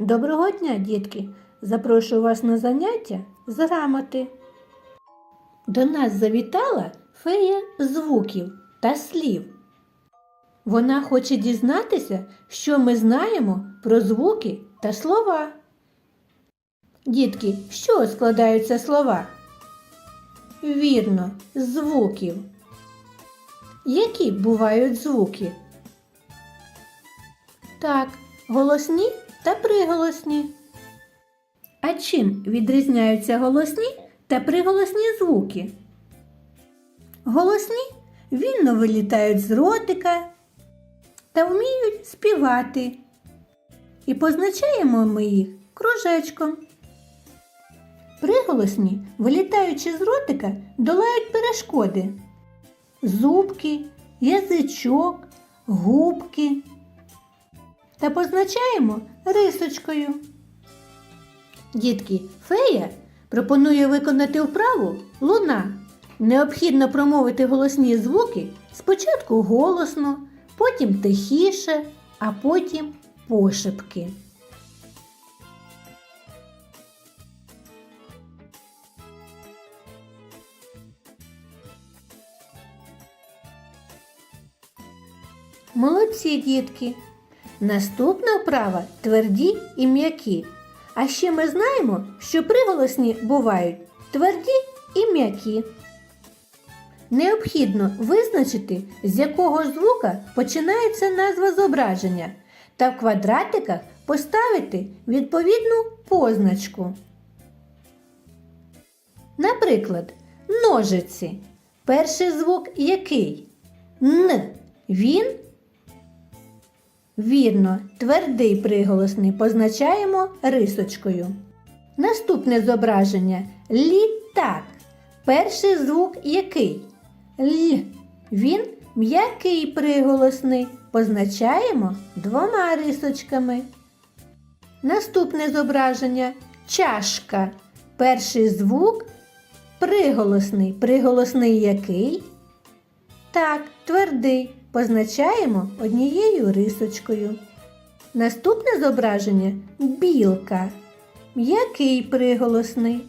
Доброго дня, дітки! Запрошую вас на заняття з грамоти. До нас завітала фея звуків та слів. Вона хоче дізнатися, що ми знаємо про звуки та слова. Дітки, чого складаються слова? Вірно, звуків. Які бувають звуки? Так, голосні та приголосні. А чим відрізняються голосні та приголосні звуки? Голосні вільно вилітають з ротика та вміють співати. І позначаємо ми їх кружечком. Приголосні, вилітаючи з ротика, долають перешкоди. Зубки, язичок, губки. Та позначаємо рисочкою. Дітки, фея пропонує виконати вправу луна. Необхідно промовити голосні звуки спочатку голосно, потім тихіше, а потім пошепки. Молодці, дітки! Наступна вправа тверді і м'які. А ще ми знаємо, що приголосні бувають тверді і м'які. Необхідно визначити, з якого звука починається назва зображення, та в квадратиках поставити відповідну позначку. Наприклад, ножиці. Перший звук який? Н. Він Вірно, твердий приголосний позначаємо рисочкою. Наступне зображення літак. Перший звук який? Л. Він м'який приголосний. Позначаємо двома рисочками. Наступне зображення чашка. Перший звук приголосний. Приголосний який? Так, твердий. Позначаємо однією рисочкою. Наступне зображення білка. М'який приголосний.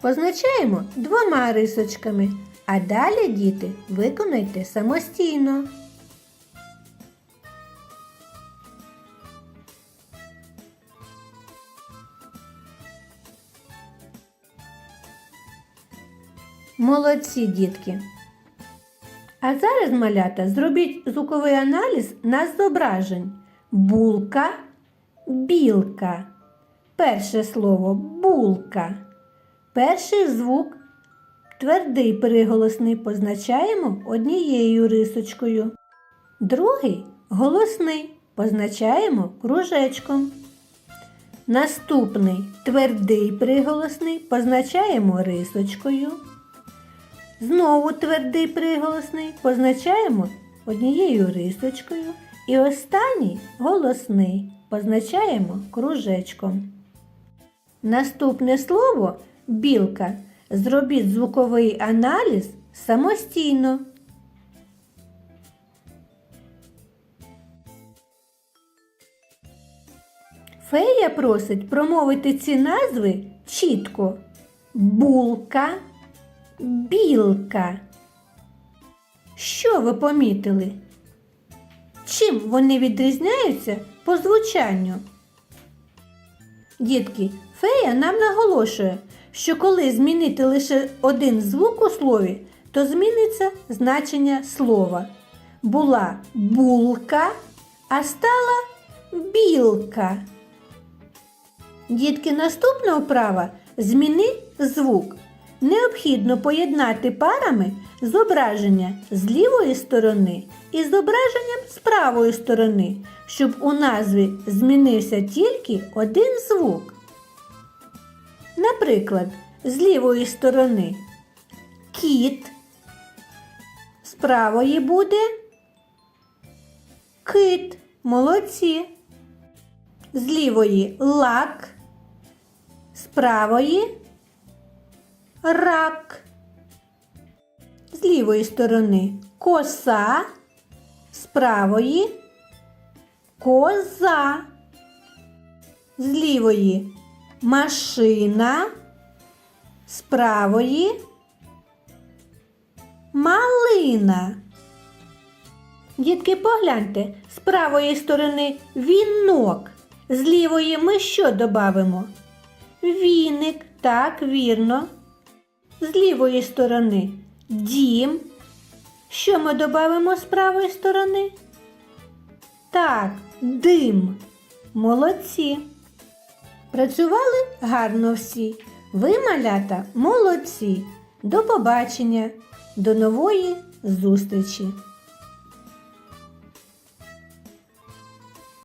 Позначаємо двома рисочками, а далі, діти, виконайте самостійно. Молодці дітки! А зараз, малята, зробіть звуковий аналіз на зображень. Булка, білка. Перше слово булка. Перший звук твердий приголосний позначаємо однією рисочкою. Другий голосний позначаємо кружечком. Наступний твердий приголосний позначаємо рисочкою. Знову твердий приголосний позначаємо однією рисочкою. І останній голосний позначаємо кружечком. Наступне слово білка. Зробіть звуковий аналіз самостійно. Фея просить промовити ці назви чітко. Булка білка. Що ви помітили? Чим вони відрізняються по звучанню? Дітки, фея нам наголошує, що коли змінити лише один звук у слові, то зміниться значення слова. Була булка, а стала білка. Дітки, наступна вправа зміни звук. Необхідно поєднати парами зображення з лівої сторони і зображенням з правої сторони, щоб у назві змінився тільки один звук. Наприклад, з лівої сторони кіт, з правої буде кит, молодці, з лівої лак, з правої рак. З лівої сторони коса, з правої коза. З лівої машина, з правої малина. Дітки, погляньте, з правої сторони вінок, з лівої ми що додамо? Віник, так, вірно. З лівої сторони дім. Що ми додамо з правої сторони? Так, дим. Молодці. Працювали гарно всі. Ви, малята, молодці. До побачення, до нової зустрічі!